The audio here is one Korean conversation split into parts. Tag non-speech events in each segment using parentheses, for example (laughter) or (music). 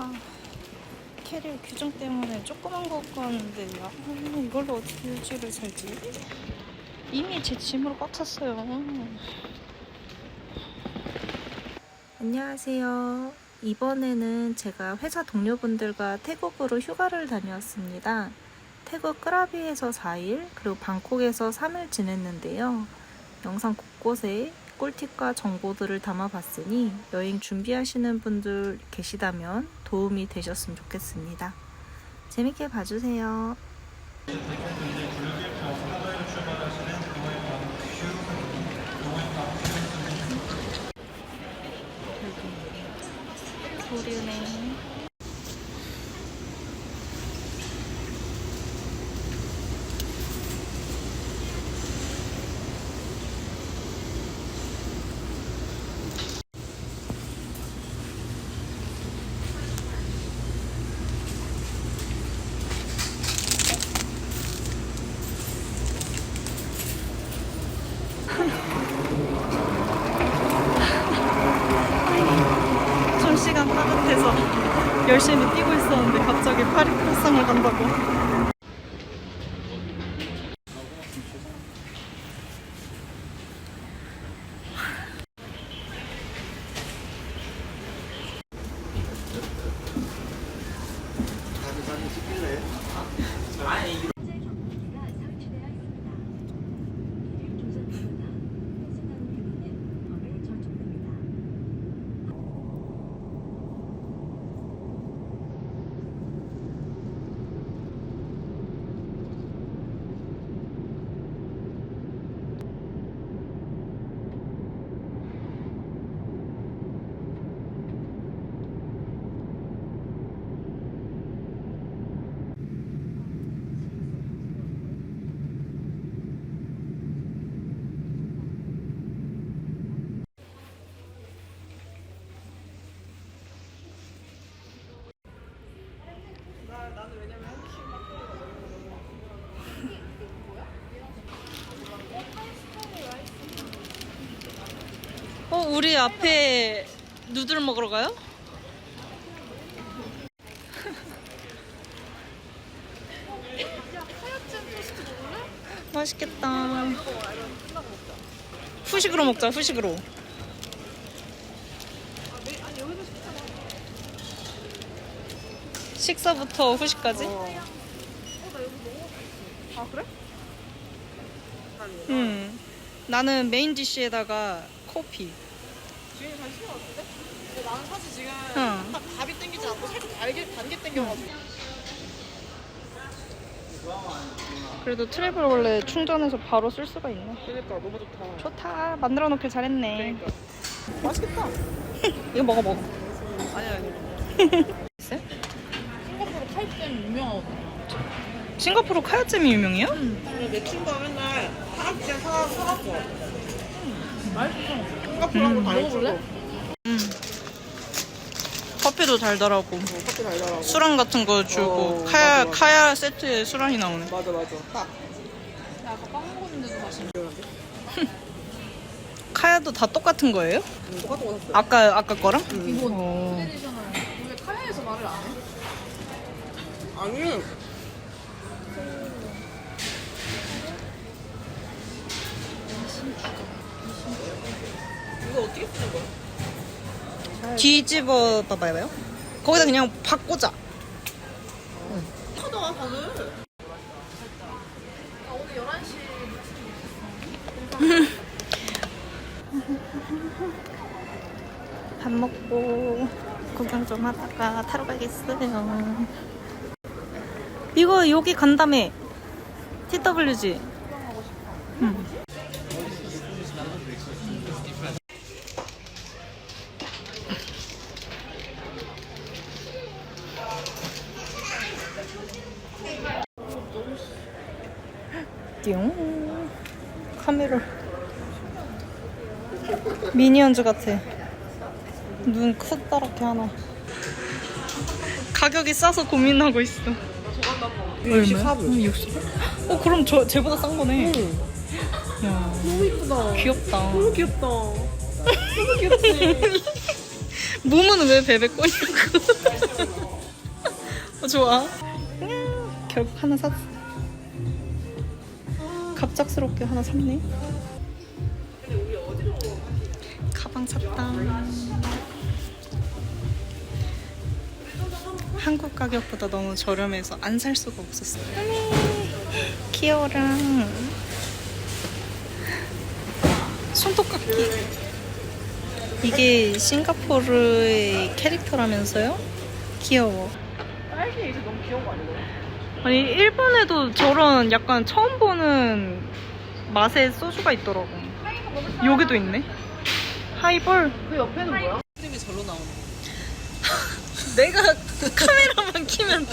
아, 캐리어 규정 때문에 조그만 거 갖고 왔는데 아, 이걸로 어떻게 일주일을 살지? 이미 제 짐으로 꽉 찼어요. 안녕하세요. 이번에는 제가 회사 동료분들과 태국으로 휴가를 다녀왔습니다. 태국 끄라비에서 4일, 그리고 방콕에서 3일 지냈는데요. 영상 곳곳에 꿀팁과 정보들을 담아봤으니 여행 준비하시는 분들 계시다면 도움이 되셨으면 좋겠습니다. 재밌게 봐주세요. 도류네. 좀 시간 따뜻해서 열심히 뛰고 있었는데 갑자기 파리 크로상을 간다고. 어, 우리 앞에 누들 먹으러 가요? 맛있겠다. 후식으로 먹자, 후식으로. 식사부터 후식까지? 아 그래? 응. 나는 메인 디쉬에다가 커피. 지금 관심 없는데? 근데 나는 사실 지금 응. 딱 밥이 땡기지 않고 살짝 달게 단게 땡겨가지고 그래도 트래블 원래 충전해서 바로 쓸 수가 있네. 그러니까 너무 좋다 좋다. 만들어 놓길 잘했네. 그러니까 맛있겠다 (laughs) 이거 먹어 먹어. 아니야 아니야 있어요? 싱가포르 칼잼 유명하거든 싱가포르 카야잼이 유명해요? 내 친구가 맨날 사각잼 사, 사갖고 와 맛있어 싱가포르? 응. 커피도 달달하고 커피 달달하고 수란 같은 거 주고 어, 카야 맞아, 맞아. 카야 세트에 수란이 나오네. 맞아 맞아 딱 야, 아까 빵 먹었는데도 맛있네. (laughs) 카야도 다 똑같은 거예요? 응, 똑같은 거 샀어 아까 아까 거랑? 기본 어. 트레디셔널. 왜 카야에서 말을 안 해? 아니 이거 어떻게 쓰는 거야? 뒤집어 봐봐요. 거기다 그냥 박 꽂아. 하다 다들 아, 오늘 11시 밥 먹고 구경 좀 하다가 타러 가겠어요. 이거 여기 간다며. TWG. 응. 띠용. 미니언즈 같아. 눈 크다랗게 하나. 가격이 싸서 고민하고 있어. 얼마야? 64불 60. 어 그럼 저 쟤보다 싼 거네. 야 너무 이쁘다 귀엽다. 너무 귀엽다 너무 귀엽지 (laughs) 몸은 왜 베베 꼬냐고. 어, 좋아. 음, 결국 하나 샀어. 갑작스럽게 하나 샀네. 가방 샀다. 한국 가격보다 너무 저렴해서 안 살 수가 없었어요. (laughs) 귀여워라. 손톱깎이. 이게 싱가포르의 캐릭터라면서요? 귀여워. 딸기 이제 너무 귀여운 거 아니야? 아니 일본에도 저런 약간 처음 보는 맛의 소주가 있더라고. 여기도 있네. 하이볼. 그 옆에는 뭐야? 크림이 절로 나오는 거. (laughs) 내가 카메라만 키면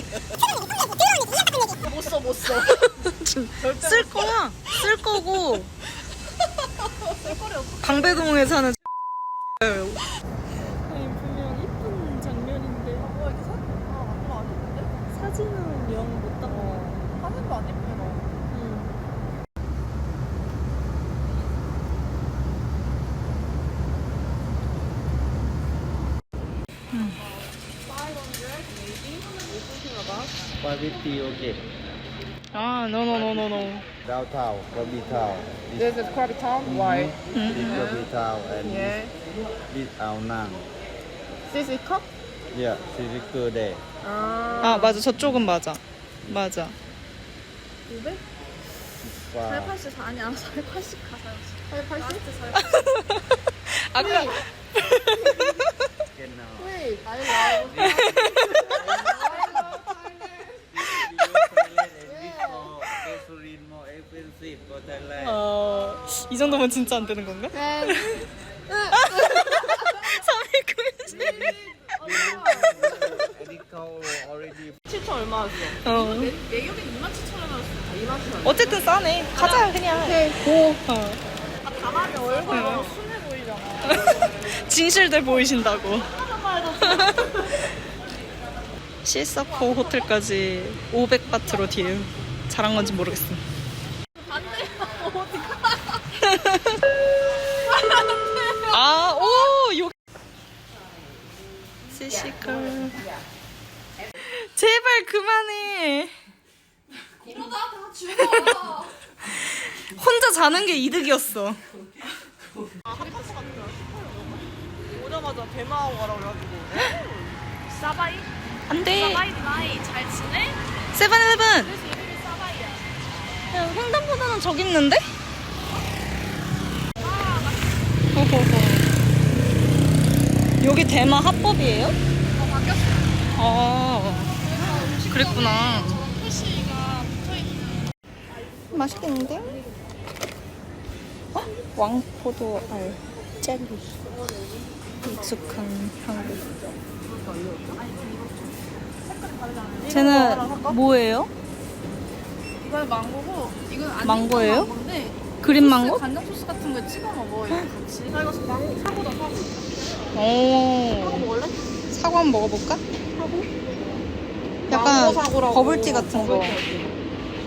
못 써, 못 써. (laughs) 쓸 거야. 쓸 거고. 방배동에 사는 아니 분명 이쁜 장면인데 뭐? 아, 이거 안 예쁜데? 사진은 영 못 담아. 화면도 안 예쁘게 나와. Quality okay. 아, 노노노노노. Downtown, Krabi Town. This is Krabi Town. Why? This is Krabi Town and Yeah. this Ao Nang. This is cup? Yeah, Sirikur there. 아. 아, 맞아. 저쪽은 맞아. 맞아. 500? Wow. 880 아니야 480 가사였어 880? 아까. Wait, I love. 어, 이 정도면 진짜 안 되는 건가? 390. Any cow already 7천 얼마였어? 어. 매격이 27,000원이었어 2만 천. 어쨌든 싸네. 가자 그냥. 고. 어. 가만히 얼굴 너무 순해 보이잖아. (laughs) 진실들 보이신다고. 시사코 호텔까지 500바트로 뒤에 잘한 건지 모르겠어. 아, 자 자는 게 이득이었어. 오자마자 대마하고 가라고 그래가지고. 사바이? 안 돼. 사바이 나이 잘 지내? 세븐일레븐. 그래서 이름이 사바이야 야, 횡단보도는 저기 있는데? 호호호. 여기 대마 합법이에요? 어 바뀌었어 아, 그랬구나. 표시가 붙어있는 맛있겠는데? 어? 왕포도 알 젤리. 익숙한 한국. 쟤는 뭐예요? 이건 망고고 이건 안 망고예요? 익은 망고인데 그린 망고? 간장 소스 같은 거 찍어 먹어 이거 같이 나 이거 망고 사보다 사고. 오. 먹을래? 사과 한번 먹어볼까? 망고 약간. 버블티 같은 거. 사고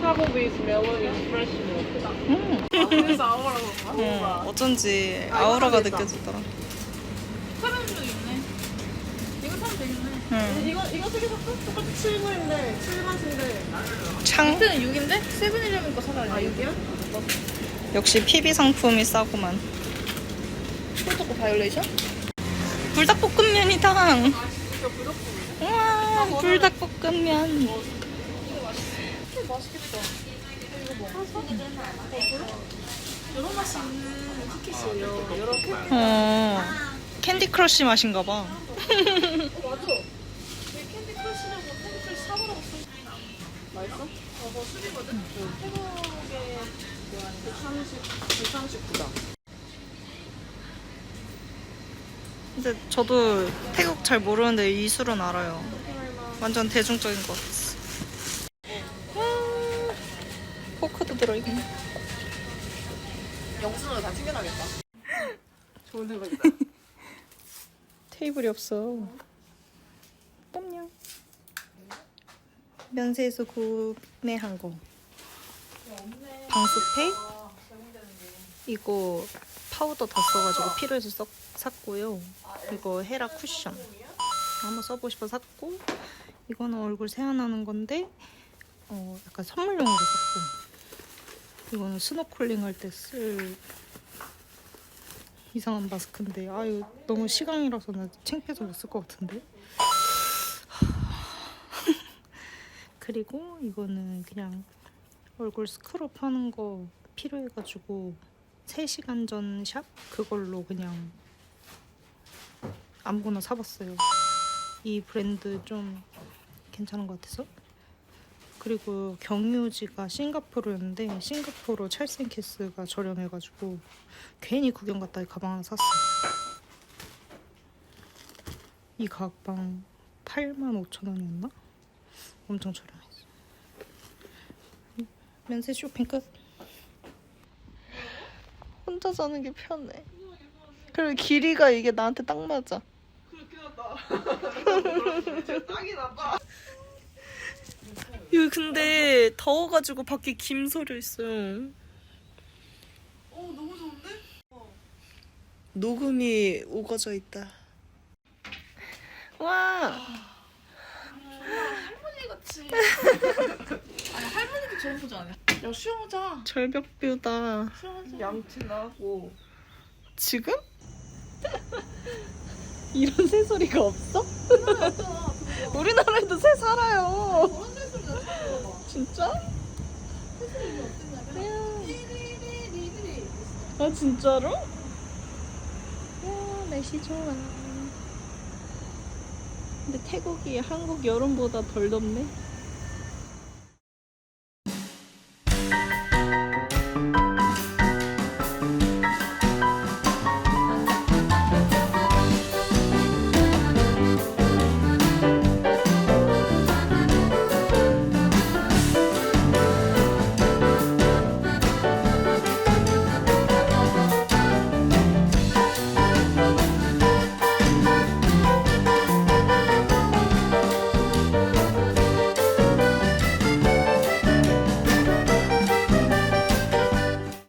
with melon and fresh milk. 음. 그래서 아우라고. 음. 어쩐지 아, 아우라가 이거. 느껴지더라. 사면 좀 있네 이거 사면 되겠네 음. 이거 이거 세개 샀어? 똑같이 7불인데 7맛인데. 창 그때는 6인데? 세븐일레븐 거 사달래 아 6이야? 역시 PB 상품이 싸구만. 콜토코 바이올레이션? 불닭볶음면이다. 부족해. 우와 불닭볶음면. 맛있겠다. 여러 맛이 있는 티켓이에요 여러 개. 어 캔디 크러쉬 맛인가 봐. 맞아. 왜 캔디 크러쉬라고 캔디 크러쉬 사보라고 써. 맛있어? 어, 그거 술이거든? 130, 139다. 근데 저도 태국 잘 모르는데 이 술은 알아요. 완전 대중적인 것. 음, 영수증을 다 챙겨놔야겠다. 좋은 생각이다. (laughs) 테이블이 없어. 똠냥. 면세에서 구매한 거. 방수팩. 이거 파우더 다 써가지고 필요해서 썩, 샀고요. 이거 헤라 쿠션. 한번 써보고 싶어 샀고 이거는 얼굴 세안하는 건데 어 약간 선물용으로 샀고 이거는 스노클링 할 때 쓸 이상한 마스크인데 아유 너무 시강이라서 나 창피해서 못 쓸 것 같은데 (laughs) 그리고 이거는 그냥 얼굴 스크럽 하는 거 필요해가지고 3시간 전 샵 그걸로 그냥 아무거나 사봤어요. 이 브랜드 좀 괜찮은 것 같아서. 그리고 경유지가 싱가포르였는데 싱가포르 찰생 캐스가 저렴해가지고 괜히 구경 갔다 이 가방 하나 샀어요. 이 가방 85,000원이었나? 엄청 저렴했어. 면세 쇼핑 끝. 혼자 자는 게 편해. 그리고 길이가 이게 나한테 딱 맞아. 그렇긴 하다. (laughs) 진짜 딱이나 봐. 여기 근데 더워가지고 밖에 김 서려 있어요. 어 너무 좋은데? 녹음이 우거져 있다. 와, 할머니 같이. (laughs) 아니 할머니도 저런 포즈 아니야? 야 수영하자. 절벽뷰다. 수영하자. 양치 나고. 지금? (laughs) 이런 새소리가 없어? (laughs) 우리나라에도 새 살아요. 진짜? 아 진짜로? 와 날씨 좋아. 근데 태국이 한국 여름보다 덜 덥네.